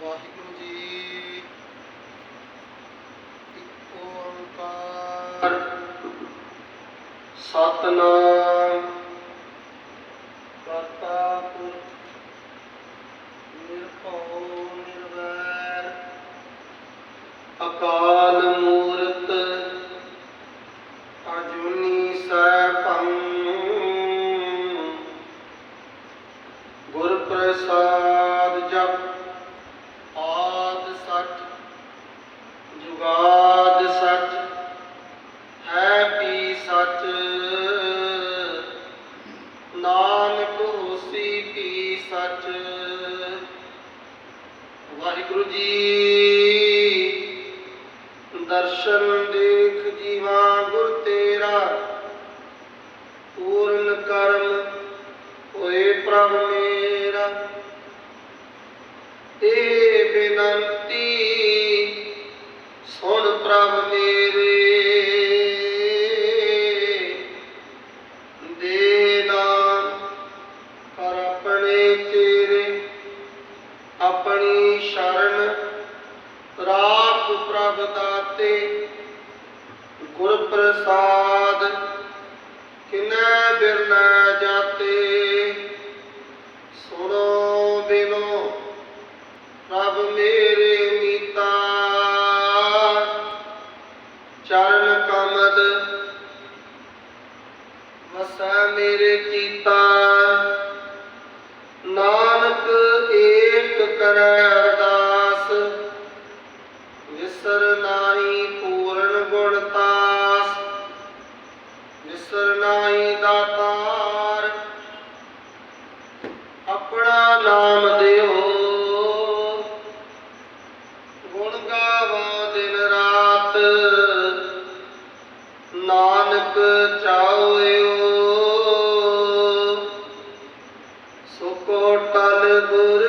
ਵਾਹਿਗੁਰੂ ਜੀ। ਇੱਕ ਓੰਕਾਰ। ਸਤਨਾਮ। ਗੁਰੂ ਜੀ। ਦਰਸ਼ਨ ਦੇਖ ਜੀਵਾ ਗੁਰ ਤੇਰਾ। ਪੂਰਨ ਕਰਮ ਹੋਏ ਪ੍ਰਭ ਮੇਰਾ। ਏ ਬੇਨਤੀ ਤੇ ਗੁਰ ਪ੍ਰਸਾਦ ਕਿਨੈ ਮੇਰੇ ਮੀਤਾ। ਚਰਨ ਕਮਦ ਵਸਾ ਮੇਰੇ ਚੀਤਾ। ਨਾਨਕ ਏਕ ਕਰੈ। ਨਾਮ ਦੇਹੋ ਗੁਣ ਗਾਵੋ ਦਿਨ ਰਾਤ ਨਾਨਕ ਚਾਉਇਓ। ਸੁਕੋ ਟਲ ਗੁਰ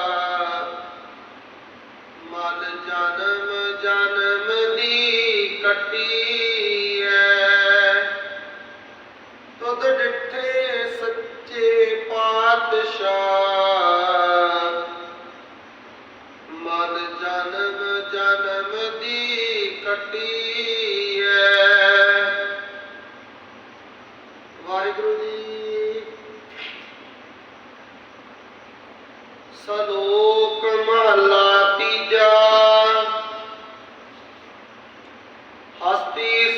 অস্থির